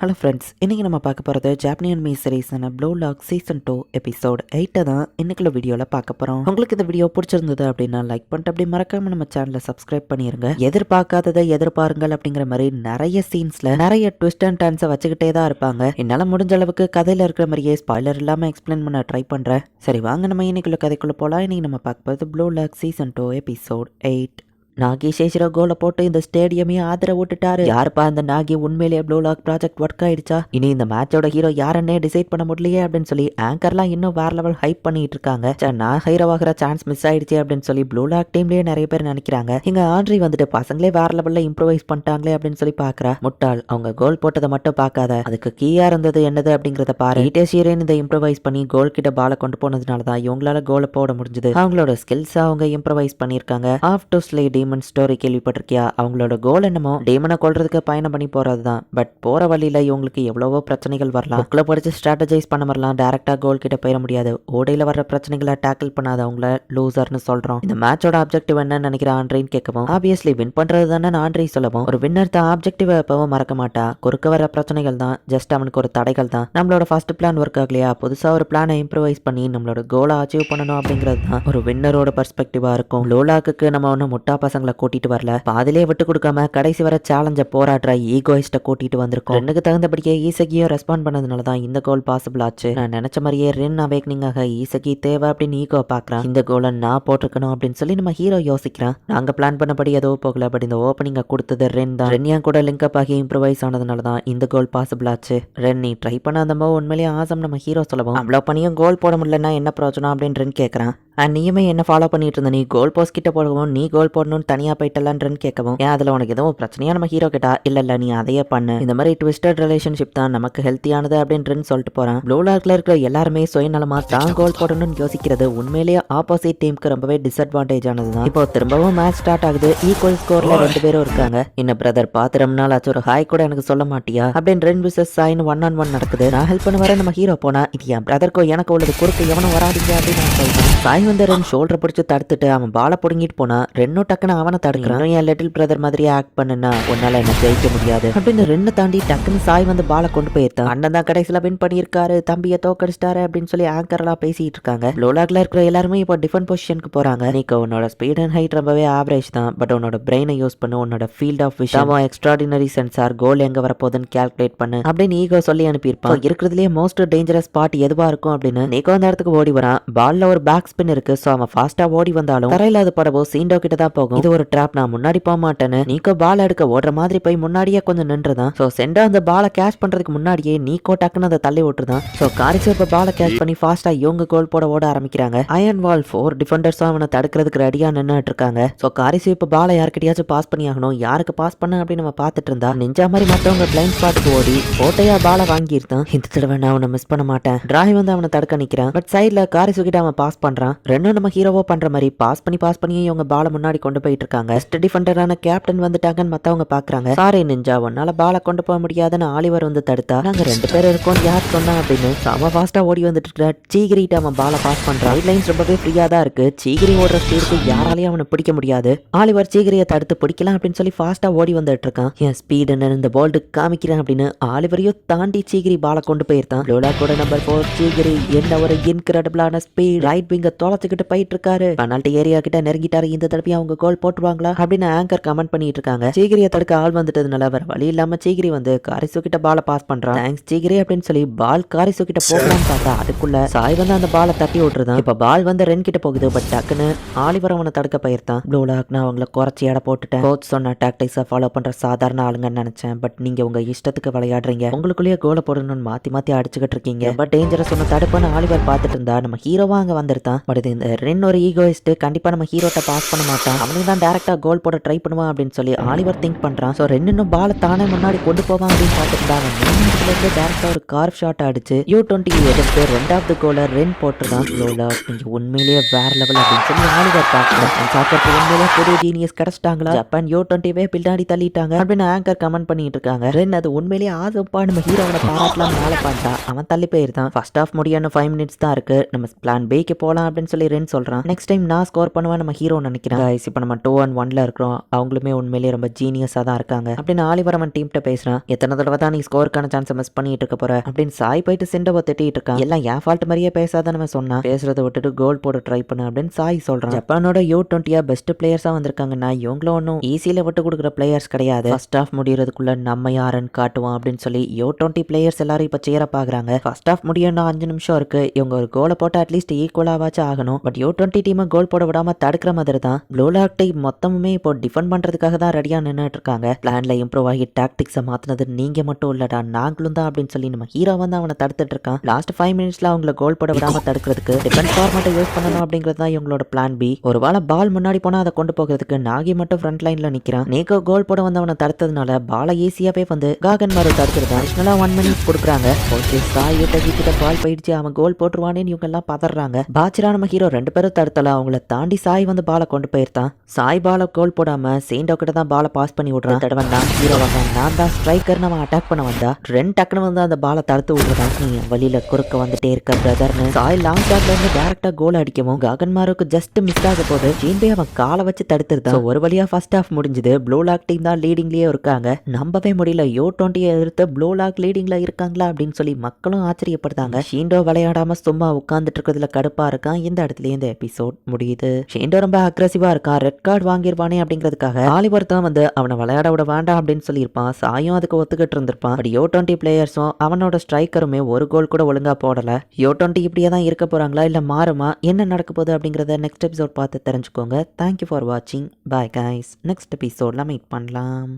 Hello friends இன்றைக்கி நம்ம பார்க்க போகிறது ஜாப்பனியன் மீ சீரீஸான Blue Lock season two episode எயிட்டை தான் இன்னைக்குள்ள வீடியோவில் பார்க்க போகிறோம் உங்களுக்கு இந்த வீடியோ பிடிச்சிருந்தது அப்படின்னா லைக் பண்ணிட்டு அப்படி மறக்காம நம்ம சேனலை சப்ஸ்கிரைப் பண்ணிருங்க. எதிர்பார்க்காததை எதிர்பாருங்கள் அப்படிங்கிற மாதிரி நிறைய சீன்ஸில் நிறைய ட்விஸ்ட் அண்ட் டர்ன்ஸை வச்சுக்கிட்டே தான் இருப்பாங்க. என்னால் முடிஞ்ச அளவுக்கு கதையில் இருக்கிற மாதிரியே ஸ்பாய்லர் இல்லாமல் எக்ஸ்பிளைன் பண்ண ட்ரை பண்ணுறேன் சரி வாங்க நம்ம இன்னைக்குள்ள கதைக்குள்ளே போகலாம் இன்றைக்கி நம்ம பார்க்க போகிறது Blue Lock season two episode eight Nagi Seishiro கோலை போட்டு இந்த ஸ்டேடியமே ஆதரவு விட்டுட்டாரு. யாருப்பா அந்த நாகி? உண்மையிலேயே ப்ளூ லாக் ப்ராஜெக்ட் ஒர்க் ஆயிடுச்சா? இனி இந்த மேட்சோட ஹீரோ யாருன்னே டிசைட் பண்ண முடியலையே அப்படின்னு சொல்லி ஆங்கர்லாம் இன்னும் வேற லெவல் ஹைப் பண்ணிட்டு இருக்காங்க. நான் ஹீரோ ஆகிற சான்ஸ் மிஸ் ஆயிடுச்சு அப்படின்னு சொல்லி ப்ளூ லாக் டீம்லயே நிறைய பேர் நினைக்கிறாங்க. இங்க ஆண்ட்ரி வந்துட்டு பசங்களே வேற லெவல்ல இம்ப்ரூவைஸ் பண்ணிட்டாங்களே அப்படின்னு சொல்லி பாக்குறா. முட்டாள் அவங்க கோல் போட்டதை மட்டும் பார்க்காத அதுக்கு கீயா இருந்தது என்னது அப்படிங்கறத பாரு. ஈட்டேஷியரன் இந்த இம்ப்ரூவைஸ் பண்ணி கோல் கிட்ட பால கொண்டு போனதுனால தான் இவங்களால கோலை போட முடிஞ்சது. அவங்களோட ஸ்கில்ஸ் அவங்க இம்ப்ரூவைஸ் பண்ணிருக்காங்க ஆஃப் டு ஸ்லேடி டீமன் ஸ்டோரி கேள்விப்பட்டிருக்கியா? அவங்களோட கோல் என்னமோ டீமனை கொள்றதுக்கு பயணம் பண்ணி போறது தான் பட் போற வழியில இவங்களுக்கு எவ்வளவோ பிரச்சனைகள் வரலாம். புக்ல படிச்சு ஸ்ட்ராட்டஜைஸ் பண்ண வரலாம். டேரக்டா கோல் கிட்ட போயிட முடியாது. ஓடையில வர பிரச்சனைகளை டேக்கிள் பண்ணாதவங்கள லூசர்னு சொல்றோம். இந்த மேட்சோட ஆப்ஜெக்டிவ் என்னன்னு நினைக்கிற ஆண்ட்ரின் கேட்கவும் ஆப்வியஸ்லி வின் பண்றது தானே ஆண்ட்ரி சொல்லவும். ஒரு வின்னர் தான் ஆப்ஜெக்டிவ் எப்பவும் மறக்க மாட்டா. குறுக்க வர பிரச்சனைகள் தான் ஜஸ்ட் அவனுக்கு ஒரு தடைகள் தான். நம்மளோட ஃபர்ஸ்ட் பிளான் ஒர்க் ஆகலையா? புதுசா ஒரு பிளானை இம்ப்ரூவைஸ் பண்ணி நம்மளோட கோலை அச்சீவ் பண்ணணும் அப்படிங்கிறது தான். ஒரு வின்னரோட பர்ஸ்பெக்டிவா இருக்கும். லோலாக்கு நம்ம ஒன்றும் முட்டா பசங்களை கூட்டிட்டு வரல. பாதிலே விட்டு கொடுக்காம கடைசி வர சேலஞ்ச போராடுற ஈகோயிஸ்ட கூட்டிட்டு வந்திருக்கோம். ரெண்டுக்கு தகுந்தபடியே ஈசகியும் ரெஸ்பாண்ட் பண்ணதுனால தான் இந்த கோல் பாசிபிள் ஆச்சு. நான் நினைச்ச மாதிரியே ரென் அவேக்னிங் ஆக ஈசகி தேவை அப்படின்னு ஈகோ பாக்குறான் இந்த கோலை நான் போட்டிருக்கணும் அப்படின்னு சொல்லி நம்ம ஹீரோ யோசிக்கிறான். நாங்க பிளான் பண்ணபடி ஏதோ போகல பட் இந்த ஓப்பனிங்க கொடுத்தது ரென் தான். ரென்யா கூட லிங்க் அப் ஆகி இம்ப்ரூவைஸ் ஆனதுனால தான் இந்த கோல் பாசிபிள் ஆச்சு. ரென் நீ ட்ரை பண்ணாதமோ உண்மையிலேயே ஆசம் நம்ம ஹீரோ சொல்லவும். அவ்வளோ பண்ணியும் கோல் போட முடியலன்னா என்ன பிரயோஜனம் அப்படின்னு ரென் கேட்கறான் அண்ட் நீயுமே என்ன ஃபாலோ பண்ணிட்டு இருந்த நீ கோல் போஸ்ட் கிட்ட போடவும் நீ கோல் போடணும்னு தனியா போயிட்டலான்றன்னு கேட்கவும் ஏன் அதுல உனக்கு எதுவும் பிரச்சனையா? நம்ம ஹீரோ கிட்டா இல்ல இல்ல நீ அதையே பண்ணு. இந்த மாதிரி ட்விஸ்டட் ரிலேஷன்ஷிப் தான் நமக்கு ஹெல்த்தியானது அப்படின்னு சொல்லிட்டு போறான். ப்ளூ லாக்ல இருக்கிற எல்லாருமே சுயநலமா தான் கோல் போடணும்னு யோசிக்கிறது உண்மையிலேயே ஆப்போசிட் டீமுக்கு ரொம்பவே டிஸ்அட்வான்டேஜ் ஆனது தான் இப்போ திரும்பவும் மேட்ச் ஸ்டார்ட் ஆகுது. ஈக்குவல் ஸ்கோர்ல ரெண்டு பேரும் இருக்காங்க. என்ன பிரதர் பாத்து ரொம்ப நாள் ஆச்சு ஒரு ஹாய் கூட எனக்கு சொல்ல மாட்டியா? அப்படின்னு ரெண்டு விசஸ் சாயின் ஒன் ஆன் ஒன் நடக்குது. நான் ஹெல்ப் பண்ண வர நம்ம ஹீரோ போனா இது என் பிரதருக்கும் எனக்கு உள்ளது குறுக்கு எவனும் வராதீங்க அப்படின்னு நான் சொல்றேன். சாய் வந்து ரென் ஷோல்டர் பிடிச்சு தடுத்துட்டு அவன் பாலை புடுங்கிட்டு போனா ரெண்டும் டக்குன்னு அவனை தடுக்கிறான். என் லிட்டில் பிரதர் மாதிரியே ஆக்ட் பண்ணுனா உன்னால என்ன ஜெயிக்க முடியாது. அப்படின்னு ரெண்டு தாண்டி டக்குன்னு சாய் வந்து பாலை கொண்டு போயிருந்தான். அண்ணன் தான் கடைசியில வின் பண்ணியிருக்காரு. தம்பியை தோக்கடிச்சிட்டாரு அப்படின்னு சொல்லி ஆங்கர் எல்லாம் பேசிட்டு இருக்காங்க. லோலாக்ல இருக்கிற எல்லாருமே இப்போ டிஃபரெண்ட் பொசிஷனுக்கு போறாங்க. நீக்கு உன்னோட ஸ்பீட் அண்ட் ஹைட் ரொம்பவே ஆவரேஜ் தான். பட் உன்னோட பிரெயினை யூஸ் பண்ணு. உன்னோட field of vision extraordinary sensor goal எங்க வரப்போகுதுன்னு கால்குலேட் பண்ணு. அப்படின்னு ஈகோ சொல்லி அனுப்பியிருப்பான். So, இருக்கிறதுலே மோஸ்ட் டேஞ்சரஸ் ஸ்பாட் எதுவா இருக்கும் அப்படின்னு நீக்கோ அந்த இடத்துக்கு ஓடி வரான். பால்ல ஒரு பேக் ஸ்பின் இருக்கு. சோ அவன் ஃபாஸ்டா ஓடி வந்தாலும் தரையில அது படவோ சீண்டோ கிட்ட தான் போகும். இது ஒரு ட்ராப் நான் முன்னாடி போக மாட்டேன்னு. நீக்கோ பால் எடுக்க ஓடுற மாதிரி போய் முன்னாடியே கொஞ்சம் நின்றுதான். சோ சென்டா அந்த பாலை கேஷ் பண்றதுக்கு முன்னாடியே நீக்கோ டக்குன்னு அதை தள்ளி விட்டுருதான். சோ காரிசோ இப்ப பாலை கேட்ச் பண்ணி ஃபாஸ்டா இவங்க கோல் போட ஓட ஆரம்பிக்கிறாங்க. அயன் வால் ஃபோர் டிஃபெண்டர்ஸும் அவனை தடுக்கிறதுக்கு ரெடியா நின்றுட்டு இருக்காங்க. சோ காரிசோ இப்ப பாலை யாருக்கிட்டயாச்சும் பாஸ் பண்ணி ஆகணும். யாருக்கு பாஸ் பண்ண அப்படின்னு நம்ம பார்த்துட்டு இருந்தா நெஞ்சா மாதிரி மத்தவங்க பிளைண்ட் ஸ்பாட்டுக்கு ஓடி ஓட்டையா பாலை வாங்கியிருந்தான். இந்த தடவை நான் அவனை மிஸ் பண்ண மாட்டேன். டிராய் வந்து அவனை தடுக்க நிக்கிறான். பட் சைட்ல காரிசு கிட்ட அவன் பாஸ் பண்றான். ரெண்டும் நம்ம ஹீரோவோ பண்ற மாதிரி பாஸ் பண்ணி பாஸ் பண்ணி இவங்க பாலை முன்னாடி கொண்டு போய் போயிட்டு இருக்காங்க பெஸ்ட் டிஃபெண்டரான கேப்டன் வந்துட்டாங்கன்னு மத்தவங்க பாக்குறாங்க. சாரி நிஞ்சா உன்னால பாலை கொண்டு போக முடியாதுன்னு ஆலிவர் வந்து தடுத்தா நாங்க ரெண்டு பேர் இருக்கோம் யார் சொன்னா அப்படின்னு அவன் ஃபாஸ்டா ஓடி வந்துட்டு இருக்கிற சீகிரிட்ட அவன் பாலை பாஸ் பண்றான் லைன்ஸ் ரொம்பவே ஃப்ரீயா தான் இருக்கு. சீகிரி ஓடுற ஸ்பீடுக்கு யாராலையும் அவனை பிடிக்க முடியாது. ஆலிவர் சீகிரியை தடுத்து பிடிக்கலாம் அப்படின்னு சொல்லி ஃபாஸ்டா ஓடி வந்துட்டு இருக்கான் என் ஸ்பீடு இந்த போல்டு காமிக்கிறேன் அப்படின்னு ஆலிவரையும் தாண்டி சீகிரி பாலை கொண்டு போயிருந்தான் லோலா கூட நம்பர் ஃபோர் சீகிரி என்ன ஒரு இன்கிரெடிபிளான ஸ்பீட் ரைட் விங்க தொலைச்சுக்கிட்டு போயிட்டு இருக்காரு பெனால்டி ஏரியா கிட்ட நெருங்கிட்டாரு. இந்த தடவை அவங்க கோல் போட்டுருவாங்களா அப்படின்னு ஆங்கர் கமெண்ட் பண்ணிட்டு இருக்காங்க சீகிரியை தடுக்க ஆள் வந்துட்டதுனால வேற வழி இல்லாம சீகிரி வந்து காரிசு கிட்ட பாலை பாஸ் பண்றான். தேங்க்ஸ் சீகிரி அப்படின்னு சொல்லி பால் காரிசு கிட்ட போகலாம்னு பார்த்தா அதுக்குள்ள சாய் வந்து அந்த பாலை தட்டி விட்டுருதான் இப்ப பால் வந்து ரென் கிட்ட போகுது பட் டக்குன்னு ஆலிவர் அவனை தடுக்க போயிருந்தான் ப்ளூ லாக் நான் அவங்கள குறைச்சி எடை போட்டுட்டேன். கோச் சொன்ன டாக்டிக்ஸை ஃபாலோ பண்ற சாதாரண ஆளுங்கன்னு நினைச்சேன். பட் நீங்க உங்க இஷ்டத்துக்கு விளையாடுறீங்க. உங்களுக்குள்ளேயே கோலை போடணும்னு மாத்தி மாத்தி அடிச்சுக்கிட்டு இருக்கீங்க. பட் டேஞ்சரஸ் ஒன்று தடுப்புன்னு ஆலிவர் பார்த்துட்டு இருந்தா நம்ம ஹீரோவா அங்க வந்திருந்தான். பட் இந்த ரென் ஒரு ஈகோயிஸ்ட் கண்டிப்பா நம்ம ஹீரோட்ட பாஸ் பண்ண மாட்டான். அவனுக்கு தான் டேரக்டா கோல் போட ட்ரை பண்ணுவான் அப்படின்னு சொல்லி ஆலிவர் திங்க் பண்ணுறான் ஸோ ரெண்டு பாலை தானே முன்னாடி கொண்டு போவான் அப்படின்னு பார்த்துட்டு இருந்தாங்க முன்னாடி ஒரு கார் ஷாட் அடிச்சு யூ டுவெண்ட்டி எதிர்த்து ரெண்டாவது கோலை ரென் போட்டுருதான் லோலா நீங்க உண்மையிலேயே வேற லெவல் அப்படின்னு சொல்லி ஆலிவர் பார்க்கலாம் சாக்கருக்கு உண்மையிலேயே புது ஜீனியஸ் கிடச்சிட்டாங்களா? ஜப்பான் யூ டுவெண்ட்டிவே பின்னாடி தள்ளிட்டாங்க. அப்படின்னு ஆங்கர் கமெண்ட் பண்ணிட்டு இருக்காங்க. ரென் அது உண்மையிலேயே ஆசப்பா நம்ம ஹீரோவோட பாராட்டலாம் மேலே பண்ணிட்டான் அவன் தள்ளி போயிருந்தான். ஃபர்ஸ்ட் ஆஃப் முடியான ஃபைவ் மினிட்ஸ் தான் இருக்கு. நம்ம பிளான் பேக்கு போகலாம் அப்படின்னு சொல்லி ரென் சொல்றான். நெக்ஸ்ட் டைம் நான் ஸ்கோர் பண்ணுவேன் நம்ம ஹீரோ நினைக்கிறேன். இப்போ நம்ம டூ அண்ட் ஒன்ல இருக்கிறோம். அவங்களுமே உண்மையிலேயே ரொம்ப ஜீனியஸா தான் இருக்காங்க. அப்படின்னு ஆலிவரமன் டீம்கிட்ட பேசுறான். எத்தனை தடவை தான் நீ ஸ்கோருக்கான சான்ஸை மிஸ் பண்ணிட்டு இருக்க போற? அப்படின்னு சாய் போயிட்டு சிண்டவை திட்டிட்டு இருக்கான். எல்லாம் என் ஃபால்ட் மாதிரியே பேசாத நம்ம சொன்னா பேசுறத விட்டுட்டு கோல் போட ட்ரை பண்ணு அப்படின்னு சாய் சொல்றான். ஜப்பானோட யூ டுவெண்ட்டியா பெஸ்ட் பிளேயர்ஸா வந்திருக்காங்கன்னா இவங்களும் ஒன்றும் ஈஸியில விட்டு கொடுக்குற பிளேயர்ஸ் கிடையாது. ஃபர்ஸ்ட் ஆஃப் முடியறதுக்குள்ள நம்ம யாருன்னு காட்டுவோம் அப்படின்னு சொல்லி யூ டுவெண்ட்டி பிளேயர்ஸ் எல்லாரும் இப்போ சேர பாக்குறாங்க ஃபர்ஸ்ட் ஆஃப் முடியணும் அஞ்சு நிமிஷம் இருக்கு. இவங்க ஒரு கோலை போட்டு அட்லீஸ்ட் ஈக்குவலாவாச்சும் ஆகணும். பட் யூ டுவெண்ட்டி டீமை கோல் போட விடாம தடுக்கிற மாதிரி தான். ப்ளூ லாக்ட் டீம் மொத்தமுமே இப்போ டிஃபெண்ட் பண்றதுக்காக தான் ரெடியாக நின்றுட்டு இருக்காங்க பிளான்ல இம்ப்ரூவ் ஆகி டாக்டிக்ஸை மாற்றினது நீங்க மட்டும் இல்லடா நாங்களும் தான் அப்படின்னு சொல்லி நம்ம ஹீரோ வந்து அவனை தடுத்துட்டு இருக்கான் லாஸ்ட் ஃபைவ் மினிட்ஸ்ல அவங்கள கோல் போட விடாமல் தடுக்கிறதுக்கு டிஃபெண்ட் ஃபார்மேட்டை யூஸ் பண்ணணும் அப்படிங்கிறது தான் இவங்களோட பிளான் பி ஒரு வேளை பால் முன்னாடி போனால் அதை கொண்டு போகிறதுக்கு நாகி மட்டும் ஃப்ரண்ட் லைனில் நிக்கிறான். நேக்கோ கோல் போட வந்து அவனை தடுத்ததுனால பாலை ஈஸியாகவே வந்து காகன் மாதிரி தடுக்கிறது அடிஷ்னலாக ஒன் மினிட்ஸ் கொடுக்குறாங்க. ஓகே சாய் கிட்ட பால் போயிடுச்சு அவன் கோல் போட்டுருவானேன்னு இவங்க எல்லாம் பதறாங்க. பாச்சிரா நம்ம ஹீரோ ரெண்டு பேரும் தடுத்தல அவங்கள தாண்டி சாய் வந்து பாலை கொண்டு போயிருந்தான். சாய் பாலை கோல் போடாம சேண்டோ கிட்ட தான் பாலை பாஸ் பண்ணி விடுறான். தடவை நான் ஹீரோ வந்தான் நான் தான் ஸ்ட்ரைக்கர் அவன் அட்டாக் பண்ண வந்தா? ரெண்டு டக்குனு வந்து அந்த பாலை தடுத்து விடுறான். நீ வழியில குறுக்க வந்துட்டே இருக்க பிரதர்னு சாய் லாங் ஷாட்ல இருந்து டேரக்டா கோல் அடிக்கவும் ககன்மாருக்கு ஜஸ்ட் மிஸ் ஆக போது ஜீன்பே அவன் காலை வச்சு தடுத்துருந்தான் So, ஒரு வழியா ஃபர்ஸ்ட் ஹாஃப் முடிஞ்சது. ப்ளூ லாக் டீம் தான் லீடிங்லயே இருக்காங்க. நம்பவே முடியல. யோ டுவெண்ட்டியை எதிர்த்து ப்ளூ லாக் லீடிங்ல இருக்காங்களா அப்படின்னு சொல்லி மக்களும் ஆச்சரியப்படுத்தாங்க ஷீண்டோ விளையாடாம சும்மா உட்கார்ந்துட்டு இருக்கிறதுல கடுப்பா இருக்கான். இந்த இடத்துல இந்த எபிசோட் முடியுது. ஷீண்டோ ரொம்ப அக்ரெசிவா இருக்கான் ரெட் கார்டு வாங்கிருவானே அப்படிங்கிறதுக்காக ஆலிவர் தான் வந்து அவனை விளையாட விட வேண்டாம் அப்படின்னு சொல்லியிருப்பான். சாயும் அதுக்கு ஒத்துக்கிட்டு இருந்திருப்பான். பட் யோ டுவெண்ட்டி பிளேயர்ஸும் அவனோட ஸ்ட்ரைக்கருமே ஒரு கோல் கூட ஒழுங்கா போடல. யோ டுவெண்ட்டி இப்படியே தான் இருக்க போறாங்களா இல்ல மாறுமா? என்ன நடக்க போகுது அப்படிங்கறத நெக்ஸ்ட் எபிசோட் பார்த்து தெரிஞ்சுக்கோங்க. தேங்க்யூ ஃபார் வாட்சிங் பாய் கைஸ் நெக்ஸ்ட் எபிசோட்ல மீட் பண்ணலாம்.